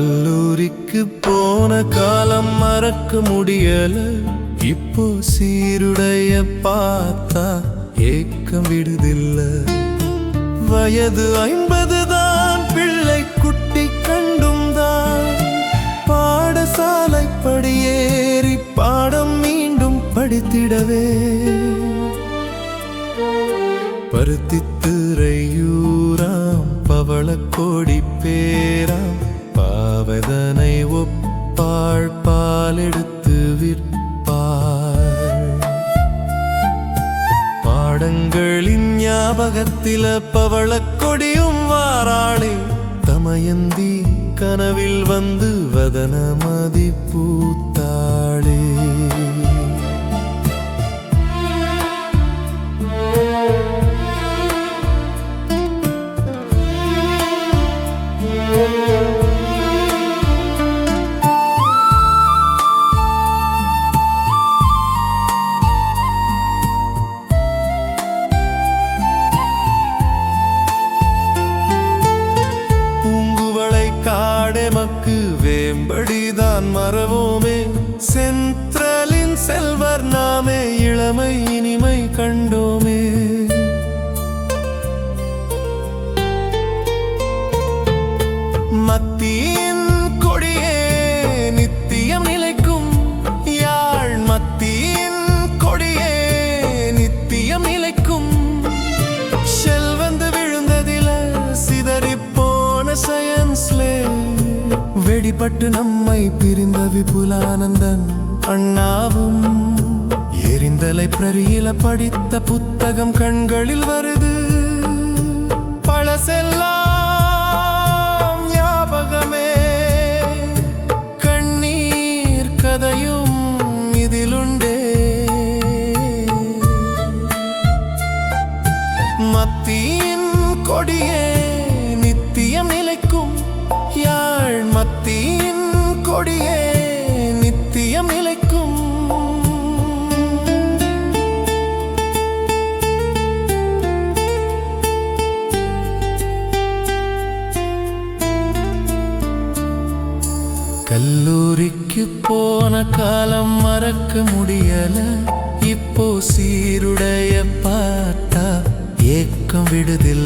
கல்லூரிக்கு போன காலம் மறக்க முடியல. இப்போ சீருடைய பார்த்தா ஏக்கம் விடுதில்ல. வயது ஐம்பது தான் பிள்ளை குட்டி கண்டும் தான். பாடசாலை படியேறி பாடம் மீண்டும் படித்திடவே. பருத்தித்துறையூராம் பவளக்கோடி பேராம் பாடங்களின் ஞாபகத்தில பவளக்கொடியும் வாராளே. தமயந்தி கனவில் வந்து வதனமதி தேம்படிதான் மறவோமே. சென்ட்ரலின் செல்வர் நாமே இளமை இனிமை கண்டோமே. மத்திய வெடிபட்டு நம்மை பிரிந்த விபுலானந்தன் அண்ணாவும் எரிந்தலை பிரரியில படித்த புத்தகம் கண்களில் வருது. பழசெல்லாம் ஞாபகமே. கண்ணீர் கதையும் இதிலுண்டே. மத்தியின் கொடியே கல்லூரிக்கு போன காலம் மறக்க முடியல. இப்போ சீருடைய பார்த்தா ஏக்கம் விடுதில்